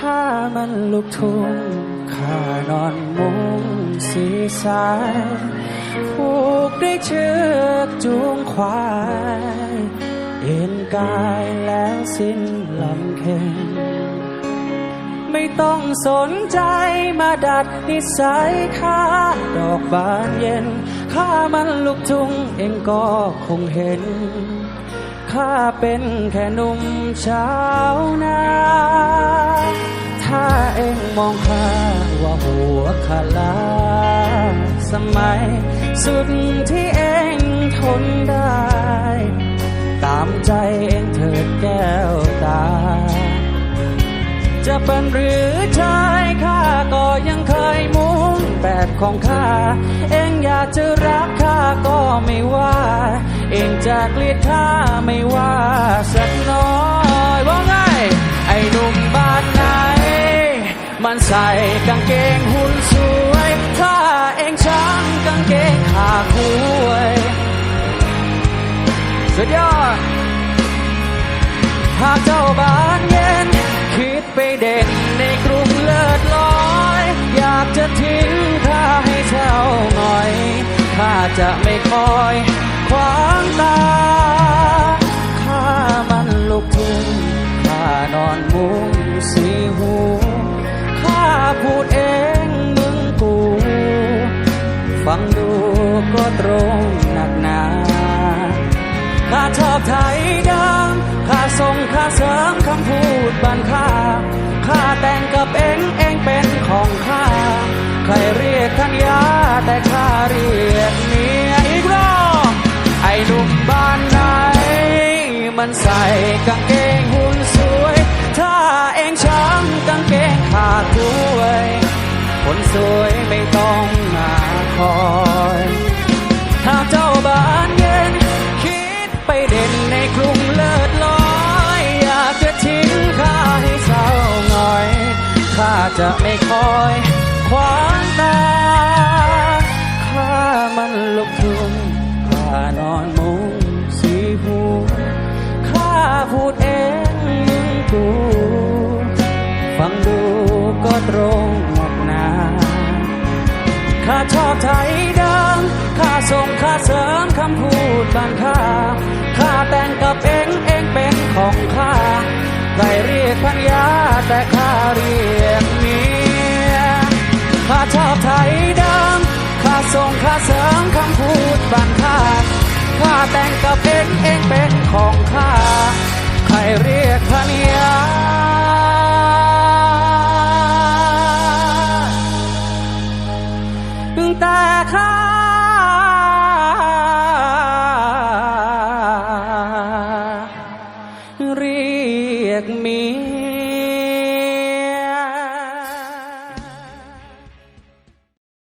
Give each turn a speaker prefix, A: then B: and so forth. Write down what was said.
A: ข้ามันลูกทุ่งข้านอนมุงสีสายผูกด้วยเชือกจูงควายเอ็นกายแล้วสิ้นลำเค็งไม่ต้องสนใจมาดัดนิสัยข้าดอกบานเย็นข้ามันลูกทุ่งเองก็คงเห็นข้าเป็นแค่หนุ่มชาวนา มองข้าว่าหัวขาลาสมัย สุดที่เองทนได้ ตามใจเองเถิดแก้วตา จะเป็นหรือชายข้าก็ยังเคยมุ่งแบบของข้า เองอยากจะรักข้าก็ไม่ว่า เองจะเกลียดข้าไม่ว่าสักน้อย มันใส่กางเกงหุ่นสวย ถ้าเองช้างกางเกงขาคุยสุดยอดหากเจ้าบ้านเย็น คิดไปเด่นในกรุงเลิศลอย อยากจะทิ้งข้าให้เช่าหน่อยข้าจะไม่คอยขวางตา ฟังดูก็ตรงหนักหนาข้าชอบไทยดังข้าส่งข้าเสริมคำพูดบันค่าข้าแต่งกับเองเองเป็นของข้า ใครเรียกทัญญาแต่ข้าเรียกเมียอีกรอบไอ้หนุ่มบ้านไหน มันใส่กางเกงหุ่นสวย ถ้าเองช้างกางเกงขาดด้วย คนสวยไม่ต้อง คอยถ้าเจ้าบ้านเย็น คิดไปเด่นในกรุงเลิศลอย อยากจะทิ้งข้าให้เศร้าหงอยข้าจะไม่คอยขวางตาข้ามันลูกทุ่งข้านอนมุงสีหูข้าพูดเองมึงกูฟังดูก็ตรง ข้าชอบไทยดังข้าส่งข้าเสริมคำพูดบางข้าข้าแต่งกับเองเองเป็นของข้าใครเรียกพันยาแต่ข้าเรียกเมียข้าชอบไทยดังข้าส่งข้าเสริมคำพูดบางข้าข้าแต่งกับเองเองเป็นของข้าใครเรียกพันยา me.